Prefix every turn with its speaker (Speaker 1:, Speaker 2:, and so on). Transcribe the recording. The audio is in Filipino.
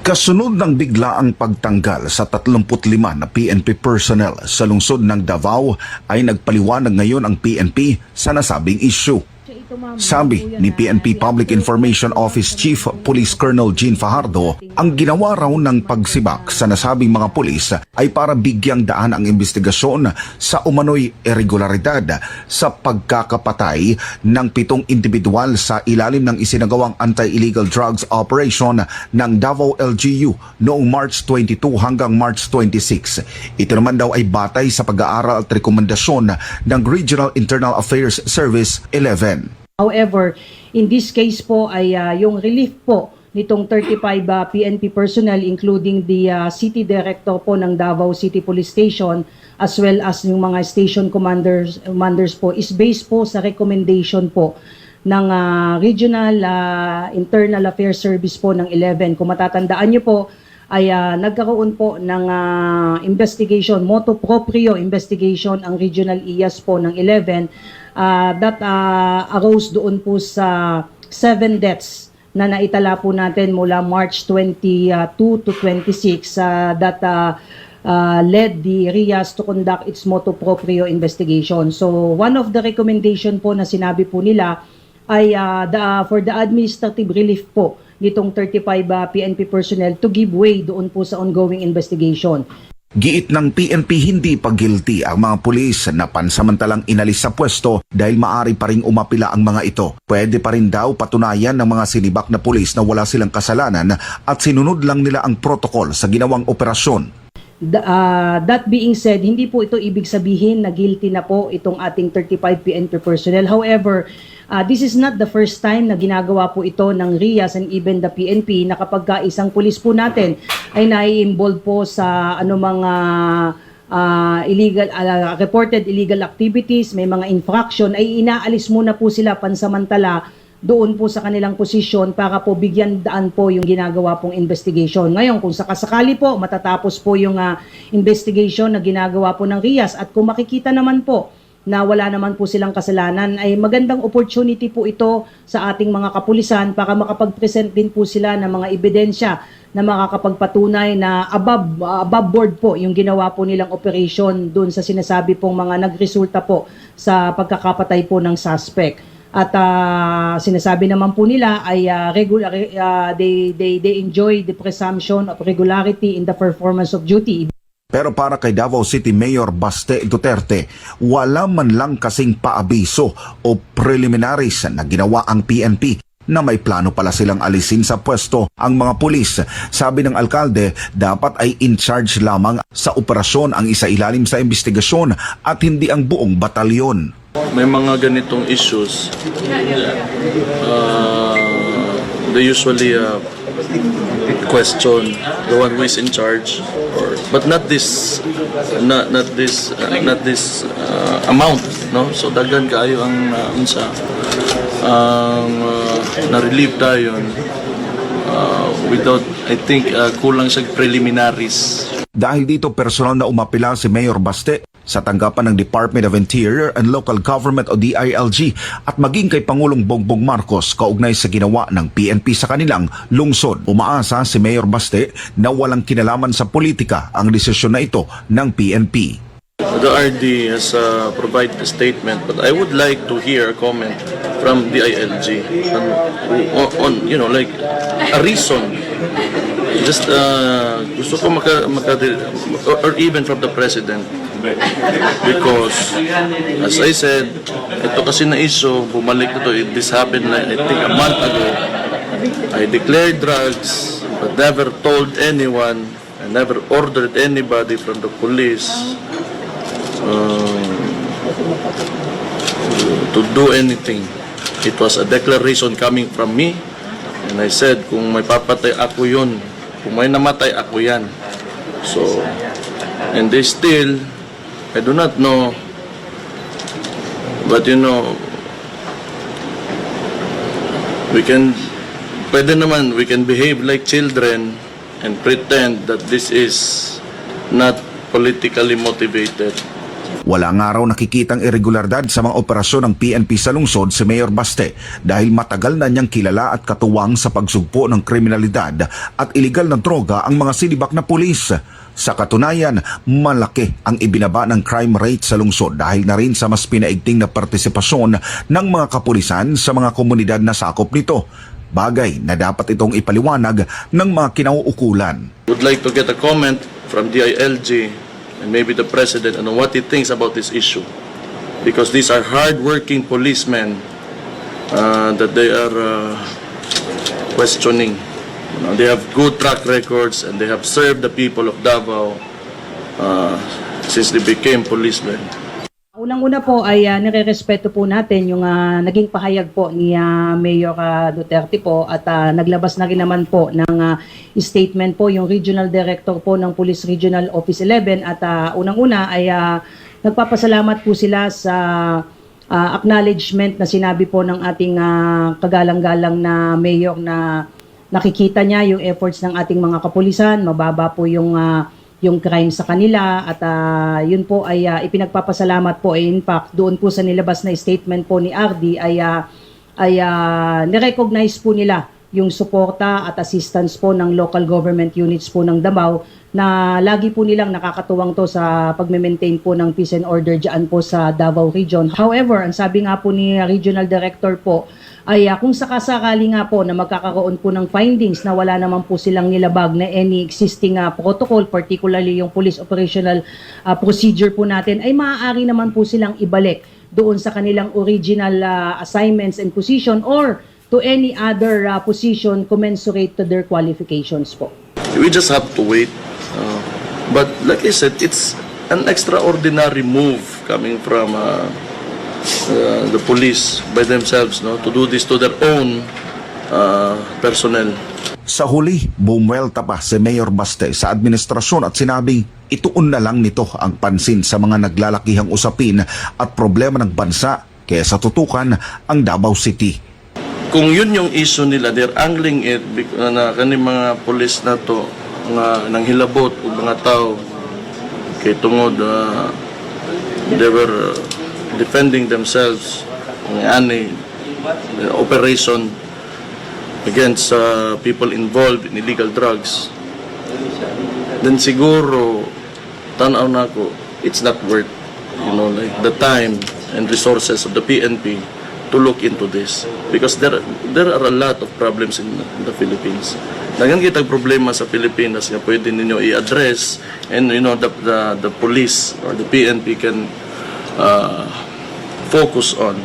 Speaker 1: Kasunod ng biglaang pagtanggal sa 35 na PNP personnel sa lungsod ng Davao ay nagpaliwanag ngayon ang PNP sa nasabing issue. Sabi ni PNP Public Information Office Chief Police Colonel Gene Fajardo, ang ginawa raw ng pagsibak sa nasabing mga pulis ay para bigyang daan ang investigasyon sa umano'y irregularidad sa pagkakapatay ng pitong individual sa ilalim ng isinagawang anti-illegal drugs operation ng Davao LGU noong March 22 hanggang March 26. Ito naman daw ay batay sa pag-aaral at rekomendasyon ng Regional Internal Affairs Service 11.
Speaker 2: However, in this case po ay ah, yung relief po nitong 35 ah, PNP personnel including the ah, city director po ng Davao City Police Station as well as yung mga station commanders commanders po is based po sa recommendation po ng ah, Regional ah, Internal Affairs Service po ng 11. Kung matatandaan niyo po, ay ah, nagkaroon po ng ah, investigation, moto proprio investigation ang regional IAS po ng 11 ah, that ah, arose doon po sa seven deaths na naitala po natin mula March 22 to 26 ah, that ah, led the RIAS to conduct its moto proprio investigation. So one of the recommendation po na sinabi po nila ay ah, the, for the administrative relief po nitong 35 ah, PNP personnel to give way doon po sa ongoing investigation.
Speaker 1: Giit ng PNP hindi pa guilty ang mga pulis na pansamantalang inalis sa pwesto dahil maari pa ring umapila ang mga ito. Pwede pa rin daw patunayan ng mga sinibak na pulis na wala silang kasalanan at sinunod lang nila ang protocol sa ginawang operasyon.
Speaker 2: Da- ah, that being said, hindi po ito ibig sabihin na guilty na po itong ating 35 PNP personnel. However, ah, this is not the first time na ginagawa po ito ng RIAS and even the PNP na kapag ka isang pulis po natin ay nai-involve po sa ano mga ah, illegal ah, reported illegal activities, may mga infraction ay inaalis muna po sila pansamantala doon po sa kanilang posisyon para po bigyan daan po yung ginagawa pong investigation. Ngayon, kung sakasakali po matatapos po yung ah, investigation na ginagawa po ng RIAS at kung makikita naman po na wala naman po silang kasalanan ay magandang opportunity po ito sa ating mga kapulisan para makapag-present din po sila ng mga ebidensya na makakapagpatunay na above, above board po yung ginawa po nilang operation doon sa sinasabi pong mga nagresulta po sa pagkakapatay po ng suspect. At ah, sinasabi naman po nila ay ah, regular ah, they they they enjoy the presumption of regularity in the performance of duty.
Speaker 1: Pero para kay Davao City Mayor Baste Duterte, wala man lang kasing paabiso o preliminaries na ginawa ang PNP na may plano pala silang alisin sa pwesto ang mga pulis. Sabi ng alkalde, dapat ay in charge lamang sa operasyon ang isa ilalim sa investigasyon at hindi ang buong batalyon.
Speaker 3: may mga ganitong issues, uh, they usually uh, question the one who is in charge, or but not this, not not this, uh, not this uh, amount, no? So daghan kaayo ang uh, unsa ang uh, na-relieve dayon uh, without I think uh, kulang sa preliminaries
Speaker 1: Dahil dito personal na umapila si Mayor Baste sa tanggapan ng Department of Interior and Local Government o DILG at maging kay Pangulong Bongbong Marcos kaugnay sa ginawa ng PNP sa kanilang lungsod. Umaasa si Mayor Baste na walang kinalaman sa politika ang desisyon na ito ng PNP.
Speaker 3: The RD has uh, provided a statement, but I would like to hear a comment from the ILG on, on, you know, like a reason. Just uh, gusto ko maka, maka or, even from the president. Because, as I said, ito kasi na issue, bumalik na to, it- this happened I think a month ago. I declared drugs, but never told anyone, I never ordered anybody from the police uh, to do anything. It was a declaration coming from me and I said, kung may papatay ako yun, kung may namatay ako yan. So, and they still, I do not know, but you know, we can, pwede naman, we can behave like children and pretend that this is not politically motivated.
Speaker 1: Wala nga raw nakikitang irregulardad sa mga operasyon ng PNP sa lungsod si Mayor Baste dahil matagal na niyang kilala at katuwang sa pagsugpo ng kriminalidad at iligal na droga ang mga sinibak na pulis. Sa katunayan, malaki ang ibinaba ng crime rate sa lungsod dahil na rin sa mas pinaigting na partisipasyon ng mga kapulisan sa mga komunidad na sakop nito. Bagay na dapat itong ipaliwanag ng mga kinauukulan.
Speaker 3: Would like to get a comment from DILG and maybe the president on what he thinks about this issue. Because these are hard-working policemen uh, that they are uh, questioning. You know, they have good track records and they have served the people of Davao uh, since they became policemen.
Speaker 2: Unang-una po ay uh, nire-respeto po natin yung ah, naging pahayag po ni ah, Mayor ah, Duterte po at ah, naglabas na rin naman po ng ah, statement po yung Regional Director po ng Police Regional Office 11 at ah, unang-una ay ah, nagpapasalamat po sila sa ah, acknowledgement na sinabi po ng ating ah, kagalang-galang na mayor na nakikita niya yung efforts ng ating mga kapulisan, mababa po yung ah, yung crime sa kanila at ah, yun po ay ah, ipinagpapasalamat po. In fact doon po sa nilabas na statement po ni RD ay ah, ay ah, nirecognize po nila yung suporta at assistance po ng local government units po ng Davao na lagi po nilang nakakatuwang to sa pagme-maintain po ng peace and order dyan po sa Davao Region. However, ang sabi nga po ni Regional Director po ay ah, kung sakasakali nga po na magkakaroon po ng findings na wala naman po silang nilabag na any existing ah, protocol, particularly yung police operational ah, procedure po natin, ay maaari naman po silang ibalik doon sa kanilang original ah, assignments and position or to any other ah, position commensurate to their qualifications po.
Speaker 3: We just have to wait. Uh, but like I said, it's an extraordinary move coming from uh, uh, the police by themselves no, to do this to their own uh, personnel.
Speaker 1: Sa huli, bumuelta pa si Mayor Baste sa administrasyon at sinabing ituon na lang nito ang pansin sa mga naglalakihang usapin at problema ng bansa kaysa tutukan ang Davao City.
Speaker 3: Kung yun yung issue nila, they're angling it uh, na kani mga police na to nga nang hilabot ug mga tao. Kay tungod uh, they were uh, defending themselves ng ani the operation against uh, people involved in illegal drugs. Then siguro tanaw na ako it's not worth you know like the time and resources of the PNP to look into this because there there are a lot of problems in the Philippines. Dagan kitag problema sa Pilipinas nga pwede ninyo i-address and you know the the, the police or the PNP can uh, focus on